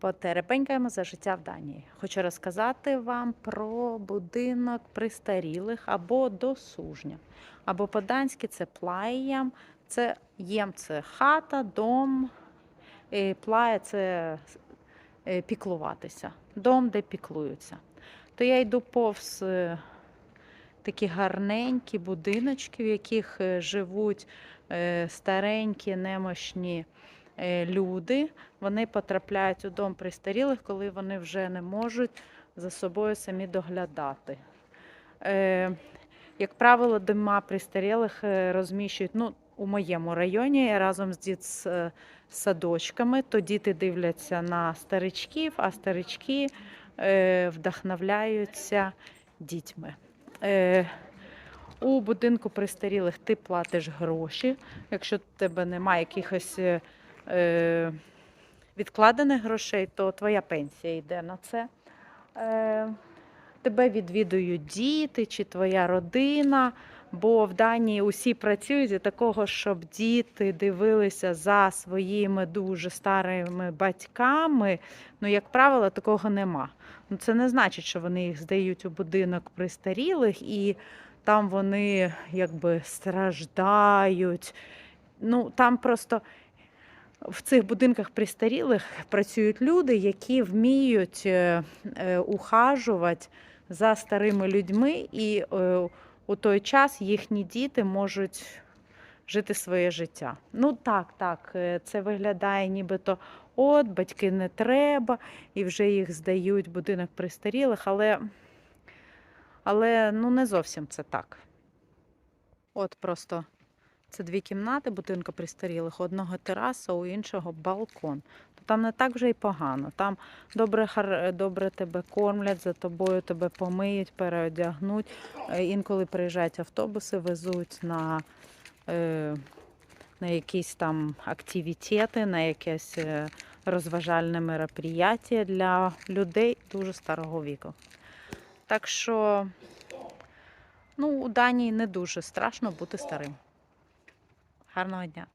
Потерепенькаємо за життя в Данії. Хочу розказати вам про будинок престарілих або досужня. Або по-данськи це плаєм, це єм це хата, дом, і плая це е, піклуватися. Дом, де піклуються. То я йду повз е, такі гарненькі будиночки, в яких е, живуть старенькі, немощні люди. Вони потрапляють у дом престарілих, коли вони вже не можуть за собою самі доглядати. Е, Як правило, дома престарілих е, розміщують ну, у моєму районі разом з дітсадочками, то діти дивляться на старичків, а старички е, вдохновляються дітьми. Е, у будинку престарілих ти платиш гроші. Якщо в тебе немає якихось е, відкладених грошей, то твоя пенсія йде на це. Е, тебе відвідують діти чи твоя родина, бо в Данії усі працюють для такого, щоб діти дивилися за своїми дуже старими батьками. Ну, як правило, такого нема. Ну, це не значить, що вони їх здають у будинок престарілих і там вони якби страждають. Ну, там просто в цих будинках престарілих працюють люди, які вміють е, е, ухажувати за старими людьми, і е, у той час їхні діти можуть жити своє життя. Ну так, так, це виглядає нібито от, батьки не треба, і вже їх здають будинок престарілих, але, але ну, не зовсім це так. От просто це дві кімнати будинку престарілих, у одного тераса, у іншого балкон. Там не так вже й погано. Там добре, добре тебе кормлять, за тобою тебе помиють, переодягнуть. Е, Інколи приїжджають автобуси, везуть на, е, на якісь там активітети, на якесь е, розважальне мероприятие для людей дуже старого віку. Так що, ну, у Данії не дуже страшно бути старим. Гарного дня!